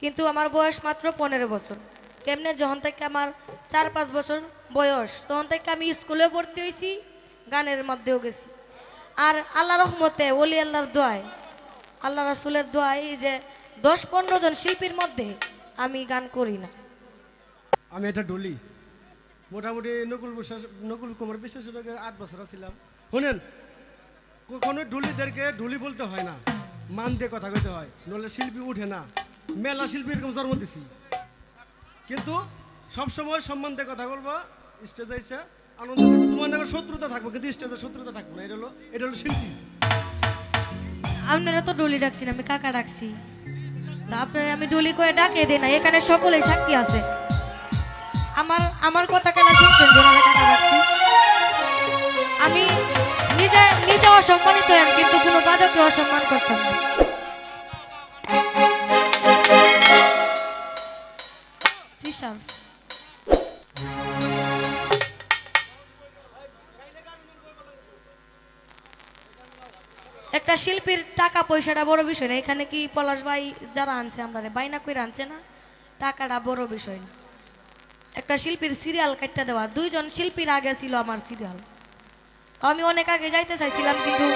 কিন্তু আমার বয়স মাত্র পনেরো বছর। কেমনে যখন থেকে আমার চার পাঁচ বছর বয়স, তখন থেকে আমি স্কুলে ভর্তি হয়েছি, গানের মধ্যেও গেছি। আর আল্লাহ রহমতে, ওলি আল্লাহর দোয়ায়, আল্লাহ রাসুলের দোয়ায় যে দশ পনেরো জন শিল্পীর মধ্যে আমি গান করি না। আমি এটা ডলি মোটামুটি নকুল বিশ্বাস, নকুল কুমার বিশ্বাসের আট বছর ছিলাম শুনেন কখনো ডুলিদেরকে ডুলি বলতে হয় না। মান দিয়ে কথা কইতে হয় নলে শিল্পী উঠে না। মেলা শিল্পী এরকম জন্ম দিছি। কিন্তু সবসময় সম্মান দিয়ে কথা বলব স্টেজে এসে আনন্দ তোমার নাকি শত্রুতা থাকব, কিন্তু স্টেজে শত্রুতা থাকব না, এটা হলো এটা হলো শিল্পী। আপনারা তো ডলি ডাকছি না আমি কাকা ডাকছি। তা আপনারা আমি ডলি করে ডাকে দিই না, এখানে সকলেই সাক্ষী আছে। আমার আমার কথা কেন শুনছেন যে আমি কাকা ডাকছি? আমি নিজে নিজে অসম্মানিত হন কিন্তু কোনো বাদককে অসম্মান করতাম না। একটা শিল্পীর টাকা পয়সাটা বড় বিষয় না। এখানে কি পলাশ ভাই যারা আনছে আমরা বাইনা কইরা আনছে না? টাকাটা বড় বিষয় না। একটা শিল্পীর সিরিয়াল কাটতে দেওয়া। দুইজন শিল্পীর আগে ছিল আমার সিরিয়াল আমি অনেক আগে যাইতে চাইছিলাম, কিন্তু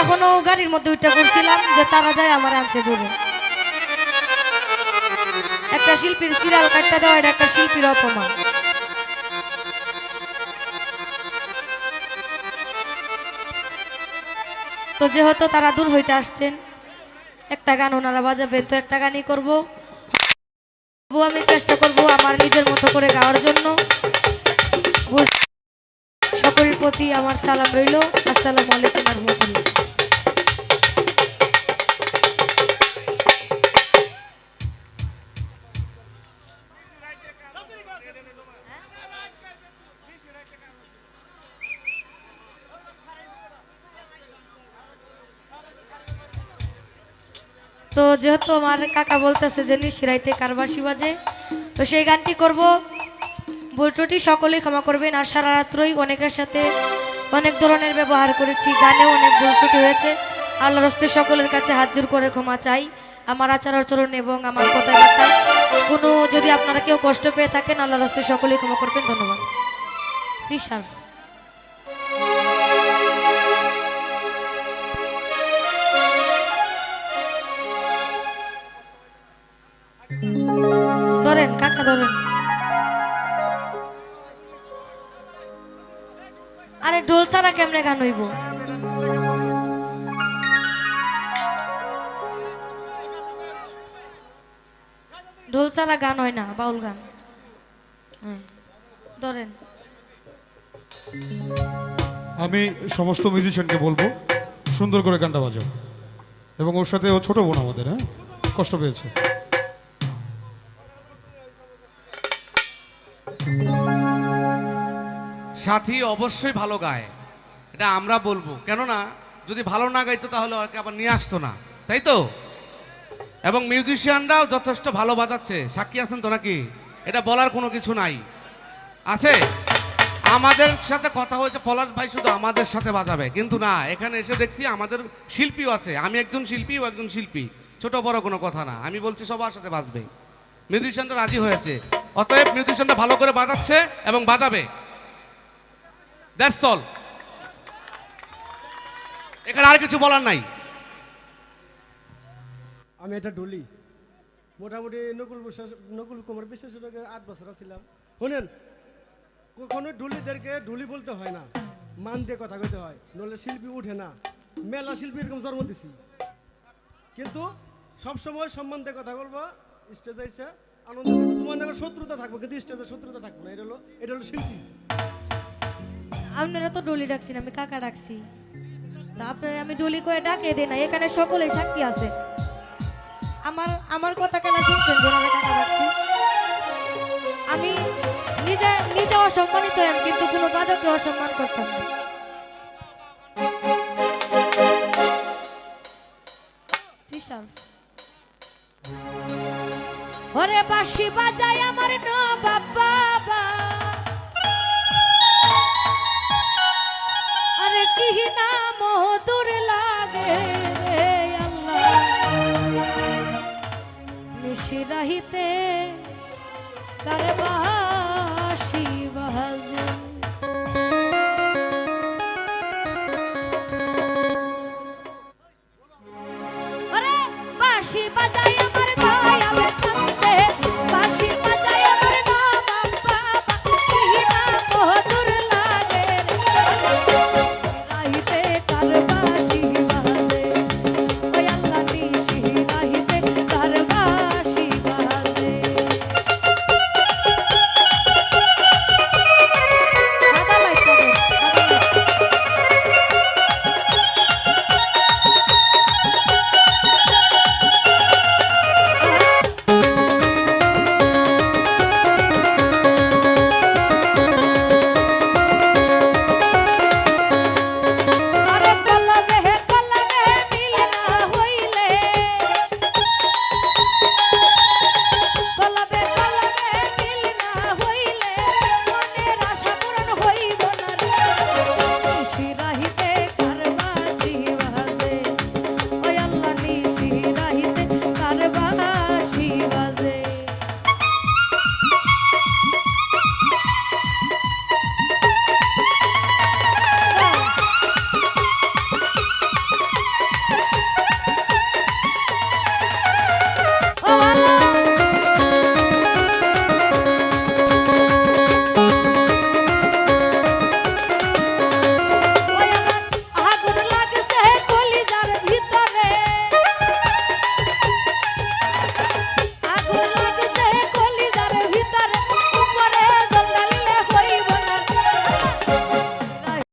এখনও গাড়ির মধ্যে উঠে করছিলাম যে তারা যায় আমার আনছে জোরে একটা শিল্পীর সিরিয়াল কাটতে দেওয়া, এটা একটা শিল্পীর অপমান। তো যেহেতু তারা দূর হইতে আসছেন, একটা গান ওনারা বাজাবেন, তো একটা গানই করব। তবু আমি চেষ্টা করব আমার নিজের মতো করে গাওয়ার জন্য। সকলের প্রতি আমার সালাম রইল। আসসালামু আলাইকুম রহমতুল্লাহ। তো যেহেতু আমার কাকা বলতেছে যে নিশিরাইতে কারবাসি বাজে তো সেই গানটি করব। বইটুটি সকলেই ক্ষমা করবেন। আর সারা রাত্রই অনেকের সাথে অনেক ধরনের ব্যবহার করেছি, গানেও অনেক ভুলটুটি হয়েছে। আল্লাহ রস্তে সকলের কাছে হাত জোর করে ক্ষমা চাই। আমার আচার আচরণ এবং আমার কথায় কথায় কোনো যদি আপনারা কেউ কষ্ট পেয়ে থাকেন আল্লাহ রস্তে সকলেই ক্ষমা করবেন। ধন্যবাদ। সি শার্ফ ডোল ছাড়া কেমনে গান হইব? ঢোল ছাড়া গান হয় না, বাউল গান। হ্যাঁ ধরেন। আমি সমস্ত মিউজিশিয়ানকে বলব, সুন্দর করে গানটা বাজাও। এবং ওর সাথে ও ছোট বোন আমাদের হ্যাঁ? কষ্ট পেয়েছে। সাথী অবশ্যই ভালো গায়। এটা আমরা বলব। কেননা, যদি ভালো না গাইতো তাহলে ওকে আবার নিয়ে আসতো না। তাই তো? এবং মিউজিশিয়ানরাও যথেষ্ট ভালো বাজাচ্ছে। সাক্ষী আছেন তো নাকি? এটা বলার কোনো কিছু নাই। আছে? আমাদের সাথে কথা হয়েছে, পলাশ ভাই শুধু আমাদের সাথে বাজাবে। কিন্তু না, এখানে এসে দেখছি আমাদের শিল্পীও আছে। আমি একজন শিল্পী, ও একজন শিল্পী। ছোট বড় কোনো কথা না। আমি বলছি সবার সাথে বাজবে। মিউজিশিয়ানরা রাজি হয়েছে। অতএব মিউজিশিয়ানরা ভালো করে বাজাচ্ছে এবং বাজাবে। দ্যাটস অল এখানে আর কিছু বলার নাই। আমি এটা ডলি মোটামুটি নকুল বিশ্বাস, নকুল কুমার বিশ্বাসের আগে আট বছর ছিলাম শুনেন, কখনো ডুলিদেরকে ডুলি বলতে হয় না। মান দিয়ে কথা কইতে হয় নলে শিল্পী উঠে না। মেলা শিল্পী এরকম জন্ম দিছি। কিন্তু সবসময় সম্মান দিয়ে কথা বলব স্টেজে এসে আনন্দ তোমার শত্রুতা থাকব, কিন্তু স্টেজে শত্রুতা থাকব না। এটা হলো এটা হলো শিল্পী। আপনারা তো ডলি ডাকছি না আমি কাকা ডাকছি। তা আপনারা আমি ডলি করে ডাকে দিই না, এখানে সকলেই সাক্ষী আছে। আমার আমার কথা কেন শুনছেন কাকা ডাকছি? আমি নিজে নিজে অসম্মানিত হন কিন্তু কোনো বাদককে অসম্মান করতাম না। ওরে বাঁশি বাজায় আমার নবাব বাবা। মধুর লাগে রে আল্লাহ। মিশি রাহিতে কারবাসি বাজে আরে বাঁশি বাজায় you